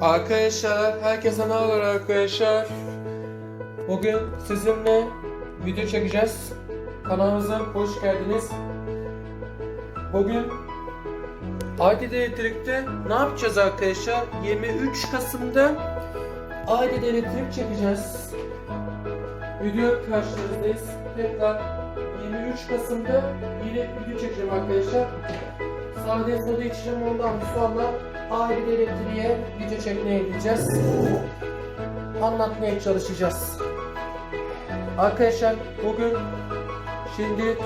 Arkadaşlar, herkese ne haber arkadaşlar? Bugün sizinle video çekeceğiz. Kanalımıza hoş geldiniz. Bugün Aydede Elektrik'te ne yapacağız arkadaşlar? 23 Kasım'da Aydede Elektrik çekeceğiz. Video karşınızdayız. Tekrar 23 Kasım'da yine video çekeceğim arkadaşlar. Sade soda içeceğim ondan sonra aile elektriğe video çekmeye gideceğiz. Anlatmaya çalışacağız. Arkadaşlar bugün şimdi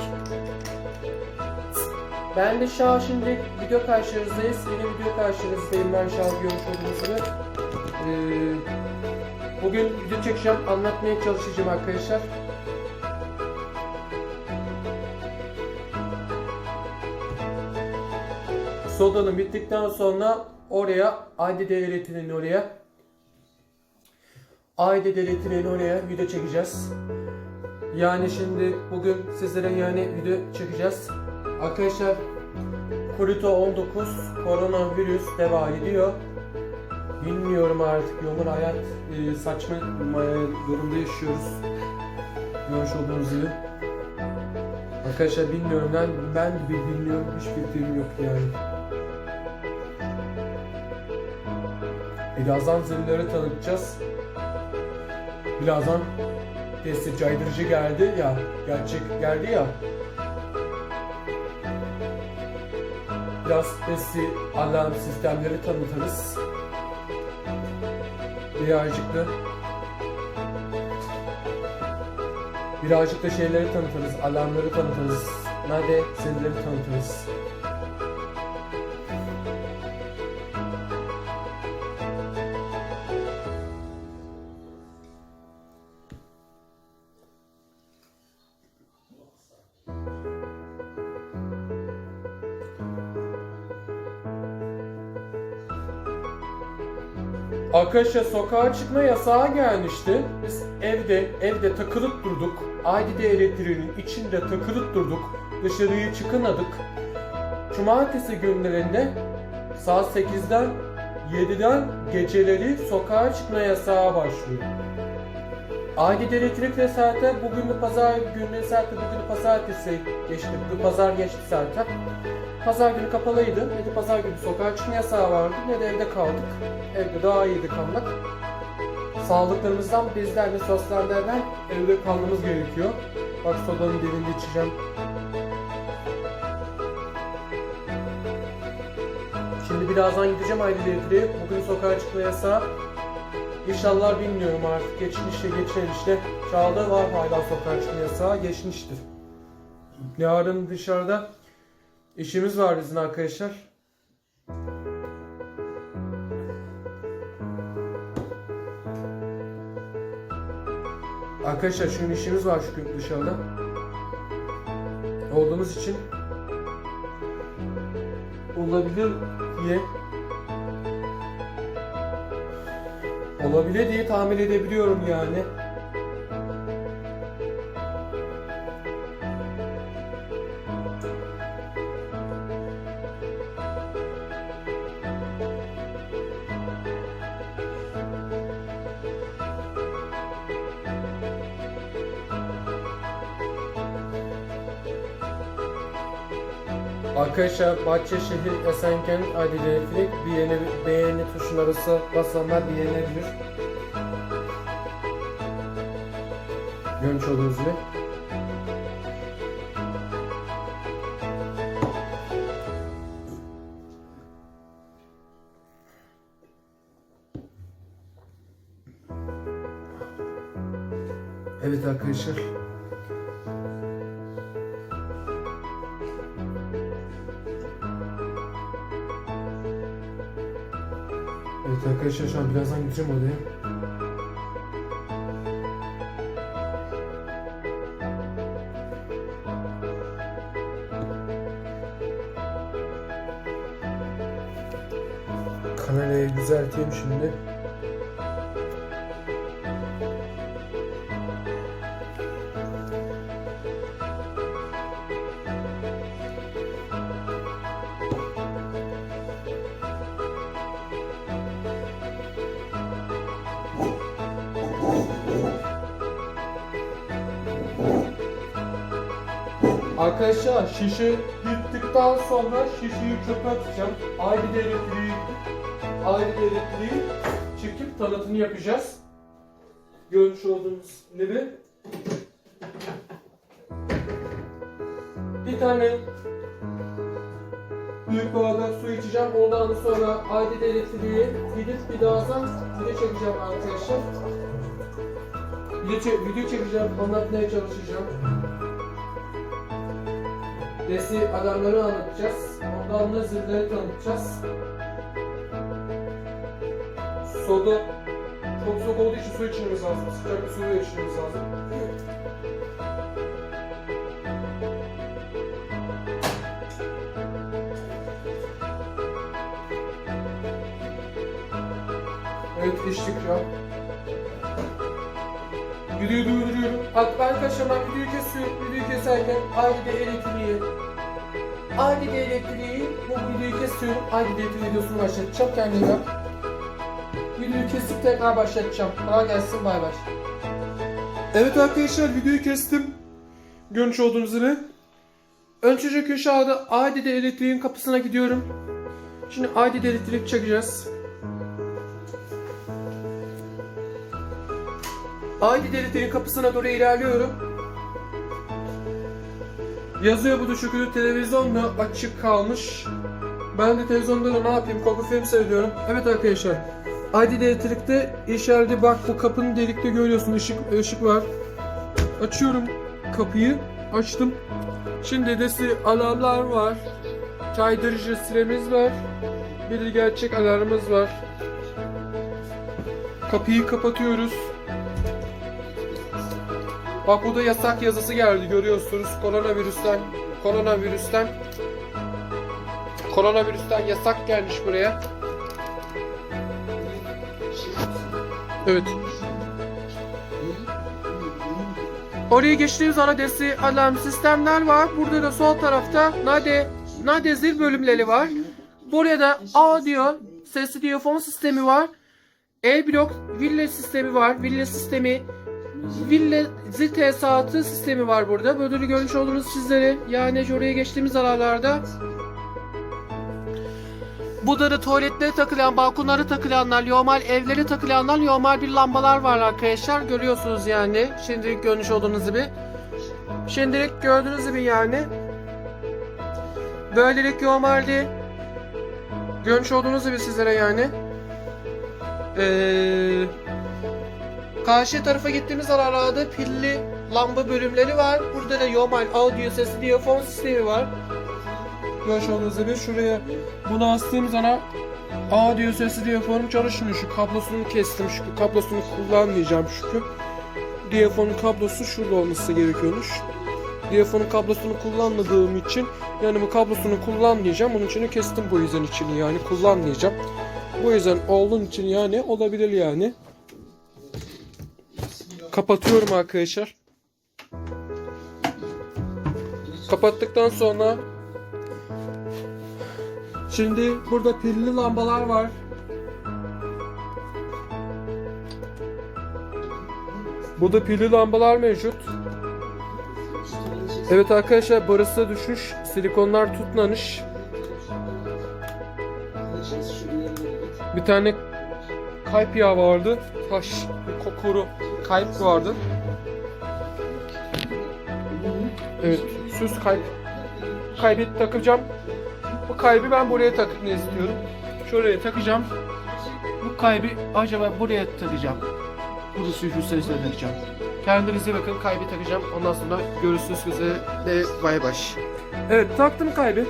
ben de şu an şimdi video karşınızdayız. Yeni video karşınızdayım ben şu an. Ee, bugün video çekeceğim, anlatmaya çalışacağım arkadaşlar. Sodanın bittikten sonra oraya Ayde Devleti'nin oraya Ayde Devleti'nin oraya video çekeceğiz. Yani şimdi bugün sizlere yani video çekeceğiz. Arkadaşlar Covid-19 koronavirüs devam ediyor. Bilmiyorum artık yolun hayat e, saçma e, durumda yaşıyoruz. Görmüş olduğunuz gibi. Arkadaşlar bilmiyorum ben ben bilmiyorum hiçbir fikrim yok yani. Birazdan zilleri tanıtacağız. Birazdan testi caydırıcı geldi ya, gerçek geldi ya. Biraz testi alarm sistemleri tanıtırız. Birazcık da birazcık da şeyleri tanıtırız, alarmları tanıtırız. Nerede zilleri tanıtırız. Arkadaşlar sokağa çıkma yasağı gelmişti. Biz evde evde takılıp durduk. Aydide elektriğinin içinde takılıp durduk. Dışarıya çıkamadık. Cumartesi günlerinde saat 8'den 7'den geceleri sokağa çıkma yasağı başlıyor. Aydide elektrik de zaten bugün de pazar günü zaten bugün de pazartesi geçti. Bugün pazar geçti zaten. Pazar günü kapalıydı. Ne de pazar günü sokağa çıkma yasağı vardı ne de evde kaldık. Evde daha iyiydi kalmak. Sağlıklarımızdan bizler de sosyallerden evde kalmamız gerekiyor. Bak sodanın dibinde içeceğim. Şimdi birazdan gideceğim aile elektriğe. Bugün sokağa çıkma yasağı. İnşallah bilmiyorum artık. Geçmişte geçen işte. Çağda var hala sokağa çıkma yasağı. Geçmiştir. Yarın dışarıda işimiz var bizim arkadaşlar. Arkadaşlar şu işimiz var gün dışarıda. Olduğumuz için olabilir diye olabilir diye tahmin edebiliyorum yani. Arkadaşlar Bahçeşehir Esenkent Adile Elektrik beğeni, beğeni tuşuna basa, basanlar beğenebilir. Görmüş olduğunuz gibi. Evet arkadaşlar. Arkadaşlar şu an birazdan gideceğim odaya. Kamerayı düzelteyim şimdi. Arkadaşlar şişe bittikten sonra şişeyi çöpe atacağım. Ayrı elektriği, ayrı elektriği çekip tanıtımını yapacağız. Görmüş olduğunuz gibi. Bir tane büyük bardak su içeceğim. Ondan sonra da elektriği gidip bir daha video çekeceğim arkadaşlar. Video, video çekeceğim, anlatmaya çalışacağım. Desi alarmları anlatacağız. Ondan da zilleri tanıtacağız. Soda çok soğuk olduğu için su içmemiz lazım. Sıcak bir su içmemiz lazım. Evet içtik ya. Videoyu durduruyorum. Bak arkadaşlar ben videoyu kesiyorum. Videoyu keserken ayrıca elektriği Ayrıca elektriği bu videoyu kesiyorum. Ayrıca elektriği videosunu başlatacağım kendime. Videoyu kesip tekrar başlatacağım. Kolay gelsin bay bay. Evet arkadaşlar videoyu kestim. Görmüş olduğunuz gibi. Önce köşede Aydide elektriğin kapısına gidiyorum. Şimdi Aydide elektrik çekeceğiz. Aydide elektriğin kapısına doğru ilerliyorum. Yazıyor bu da şükür televizyonda açık kalmış. Ben de televizyonda da ne yapayım korku film seyrediyorum. Evet arkadaşlar. Aydide elektrikte içeride bak bu kapının delikte görüyorsun ışık ışık var. Açıyorum kapıyı. Açtım. Şimdi desi alarmlar var. Caydırıcı siremiz var. Bir de gerçek alarmımız var. Kapıyı kapatıyoruz. Bak burada yasak yazısı geldi görüyorsunuz. Koronavirüsten koronavirüsten koronavirüsten yasak gelmiş buraya. Evet. Oraya geçtiğimiz desi alarm sistemler var. Burada da sol tarafta nade nade zil bölümleri var. Buraya da audio sesli diyafon sistemi var. E-blok villa sistemi var. Villa sistemi Villa zil sistemi var burada. Böyle görmüş olduğunuz sizlere. Yani oraya geçtiğimiz aralarda Burada da tuvaletlere takılan, balkonlara takılanlar, normal evlere takılanlar, normal bir lambalar var arkadaşlar. Görüyorsunuz yani. Şimdilik görmüş olduğunuz gibi. Şimdilik gördüğünüz gibi yani. Böylelik normalde görmüş olduğunuz gibi sizlere yani. Eee Karşı tarafa gittiğimiz aralarda pilli lamba bölümleri var. Burada da normal audio sesi diyafon sistemi var. Görmüş olduğunuz şuraya bunu astığım zaman audio sesi diyafonum çalışmıyor. Şu kablosunu kestim. Şu kablosunu kullanmayacağım çünkü. Diyafonun kablosu şurada olması gerekiyormuş. Diyafonun kablosunu kullanmadığım için yani bu kablosunu kullanmayacağım. Bunun için kestim bu yüzden içini yani kullanmayacağım. Bu yüzden olduğun için yani olabilir yani. Kapatıyorum arkadaşlar. Kapattıktan sonra Şimdi burada pilli lambalar var. Burada pilli lambalar mevcut. Evet arkadaşlar burası düşmüş. Silikonlar tutmamış. Bir tane kayıp yağı vardı. Taş, bir kayıp vardı. Evet, süs kayıp. Kaybı takacağım. Bu kaybı ben buraya takmayı istiyorum. Şuraya takacağım. Bu kaybı acaba buraya takacağım. Burası şu sesle takacağım. Kendinize bakın kaybı takacağım. Ondan sonra görüşürüz size de bay bay. Evet taktım kaybı.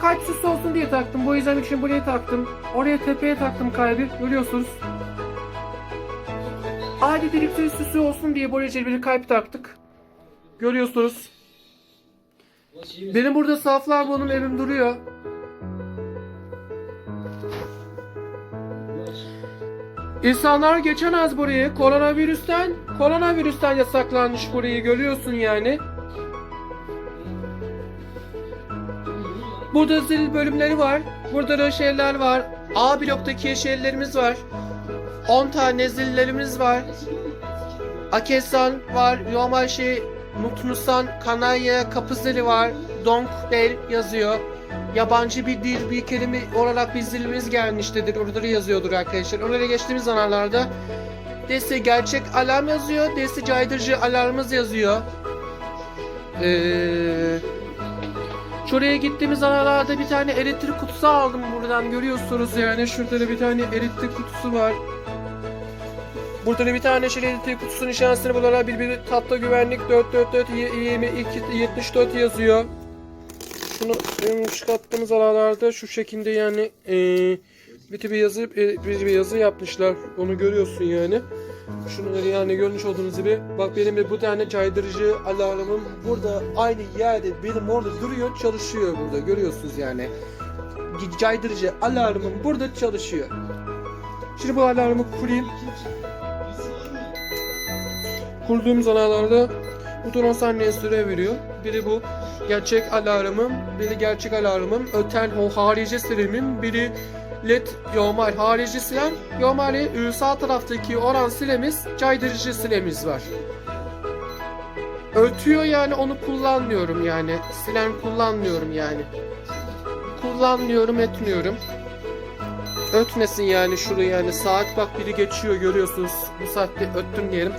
Kalp süsü olsun diye taktım. Bu yüzden için buraya taktım. Oraya tepeye taktım kaybı. Görüyorsunuz. Adi direksiyon süsü olsun diye buraya bir kalp taktık. Görüyorsunuz. Benim burada saflar bunun evim duruyor. İnsanlar geçemez burayı. Koronavirüsten, koronavirüsten yasaklanmış burayı görüyorsun yani. Burada zil bölümleri var. Burada da şeyler var. A bloktaki şeylerimiz var. 10 tane zillerimiz var. Akesan var. Normal şey Mutlusan Kanarya kapı zili var. Donk Bell yazıyor. Yabancı bir dil, bir kelime olarak bir zilimiz gelmiştedir. Orada da yazıyordur arkadaşlar. Oraya geçtiğimiz zamanlarda Desi gerçek alarm yazıyor. Desi caydırıcı alarmımız yazıyor. Ee, şuraya gittiğimiz aralarda bir tane elektrik kutusu aldım buradan görüyorsunuz yani. Şurada da bir tane elektrik kutusu var. Burada da bir tane elektrik kutusunun içerisinde bunlara bir bir tatlı güvenlik 444 22 74 yazıyor. Şunu ım, çıkarttığımız aralarda şu şekilde yani eee bir bir yazı bir bir yazı yapmışlar. Onu görüyorsun yani. Şunları yani görmüş olduğunuz gibi. Bak benim de bu tane caydırıcı alarmım burada aynı yerde benim orada duruyor çalışıyor burada görüyorsunuz yani. Caydırıcı alarmım burada çalışıyor. Şimdi bu alarmı kurayım. Kurduğum zamanlarda bu da 10 saniye süre veriyor. Biri bu gerçek alarmım, biri gerçek alarmım, öten o harici silemin, biri led normal harici silen, normali e, sağ taraftaki oran silemiz, caydırıcı silemiz var. Ötüyor yani onu kullanmıyorum yani. Silen kullanmıyorum yani. Kullanmıyorum etmiyorum. Ötmesin yani şurayı yani saat bak biri geçiyor görüyorsunuz. Bu saatte öttüm diyelim.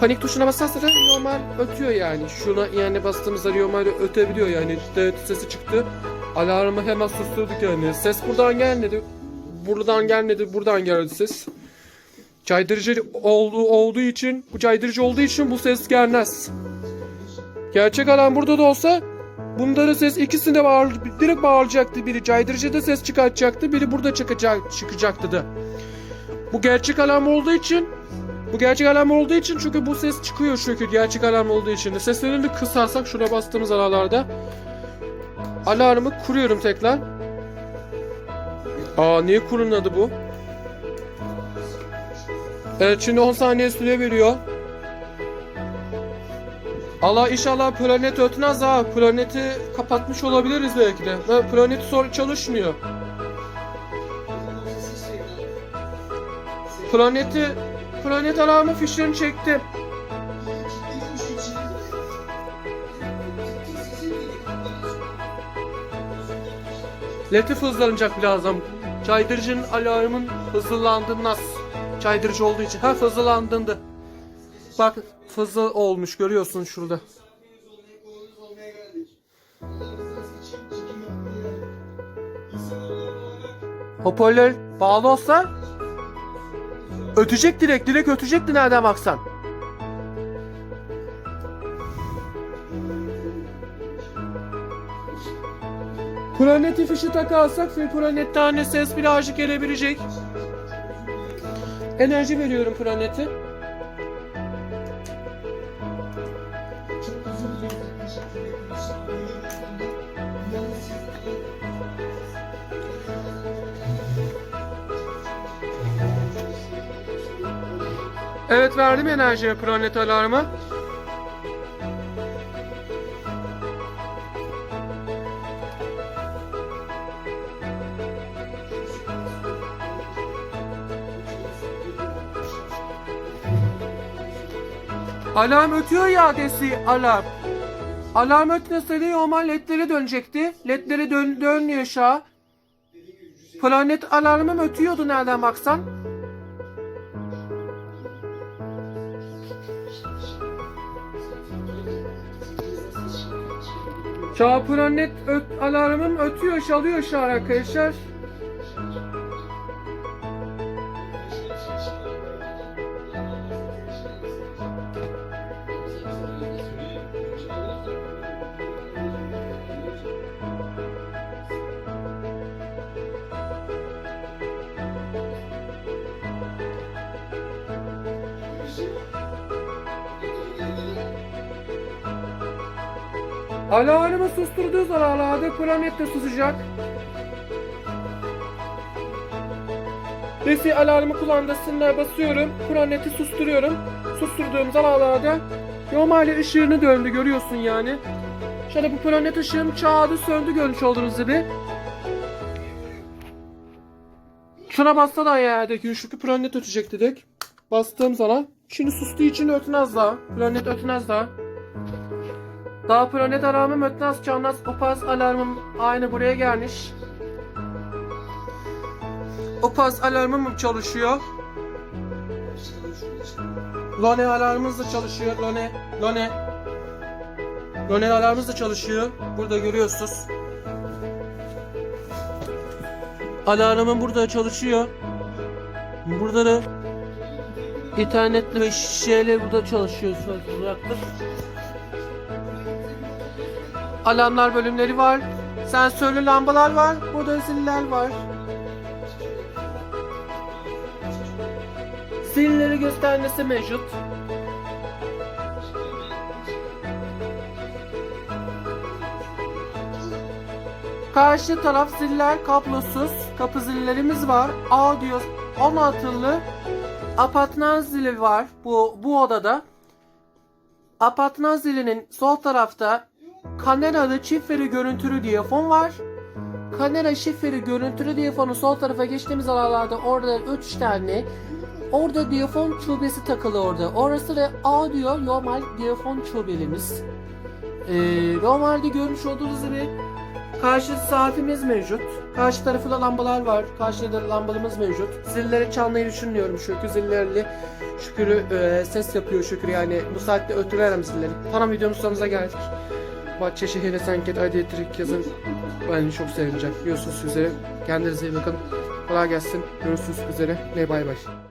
Panik tuşuna basarsa da normal ötüyor yani. Şuna yani bastığımızda normal ötebiliyor yani. İşte sesi çıktı. Alarmı hemen susturduk yani. Ses buradan gelmedi. Buradan gelmedi. Buradan geldi ses. Caydırıcı olduğu, olduğu için, bu caydırıcı olduğu için bu ses gelmez. Gerçek alarm burada da olsa bunların ses ikisini de bağır, direkt bağıracaktı. Biri caydırıcıda ses çıkartacaktı, biri burada çıkacak, çıkacaktı da. Bu gerçek alarm olduğu için bu gerçek alarm olduğu için çünkü bu ses çıkıyor çünkü gerçek alarm olduğu için. Seslerini kısarsak şuna bastığımız aralarda alarmı kuruyorum tekrar. Aa niye kurulmadı bu? Evet şimdi 10 saniye süre veriyor. Allah inşallah planet ötmez ha. Planeti kapatmış olabiliriz belki de. Ve planet sonra çalışmıyor. Planeti planet alarmı fişlerini çektim. Latif hızlanacak birazdan. Caydırıcının alarmın hızlandığından caydırıcı olduğu için. Ha hızlandığında. Bak hızlı olmuş görüyorsun şurada. Hoparlör bağlı olsa ötecek direkt direkt ötecekti nereden baksan. Planeti fişi takarsak ve hani ses birazcık gelebilecek. Enerji veriyorum planete. Verdim enerjiye planet alarmı. Alarm ötüyor ya desi alarm. Alarm ötmeseydi normal ledleri dönecekti. Ledleri dön dönmüyor aşağı. Planet alarmım ötüyordu nereden baksan. Çağ planet öt alarmım ötüyor çalıyor şu arkadaşlar. Alarmı susturduğu zamanlarda planet de susacak. Desi alarmı kullandığında basıyorum. Planeti susturuyorum. Susturduğum zamanlarda normalde ışığını döndü görüyorsun yani. Şöyle bu planet ışığım çağırdı söndü görmüş olduğunuz gibi. Şuna bassa da yerdeki çünkü planet ötecek dedik. Bastığım zaman şimdi sustuğu için ötmez daha. Planet ötmez daha. Daha planet alarmım ötnaz çanlas opaz alarmım aynı buraya gelmiş. Opaz alarmım çalışıyor. Lone alarmımız da çalışıyor. Lone, Lone. Lone alarmımız da çalışıyor. Burada görüyorsunuz. Alarmım burada çalışıyor. Burada da internetli ve şeyler burada çalışıyor olacaktır. Alarmlar bölümleri var. Sensörlü lambalar var. Burada ziller var. Zilleri göstermesi mevcut. Karşı taraf ziller kablosuz. Kapı zillerimiz var. Audio 16'lı apartman zili var bu bu odada. Apartman zilinin sol tarafta kameralı çiftleri görüntülü diyafon var. Kamera şifreli görüntülü diyafonun sol tarafa geçtiğimiz alanlarda orada 3 tane Orada diyafon çubesi takılı orada. Orası da audio normal diyafon çubelimiz. Ee, normalde görmüş olduğunuz gibi karşı saatimiz mevcut. Karşı tarafında lambalar var. Karşıda da lambalımız mevcut. Zilleri çalmayı düşünmüyorum. Şükür zillerle şükürü e, ses yapıyor şükür yani. Bu saatte ötüremem zilleri. Tamam videomuz sonumuza geldik. Bahçe şehirde sanket aydiyettirik yazın. Ben çok sevineceğim. Görüşürüz üzere. Kendinize iyi bakın. Kolay gelsin. Görüşürüz üzere. Ve bay bay.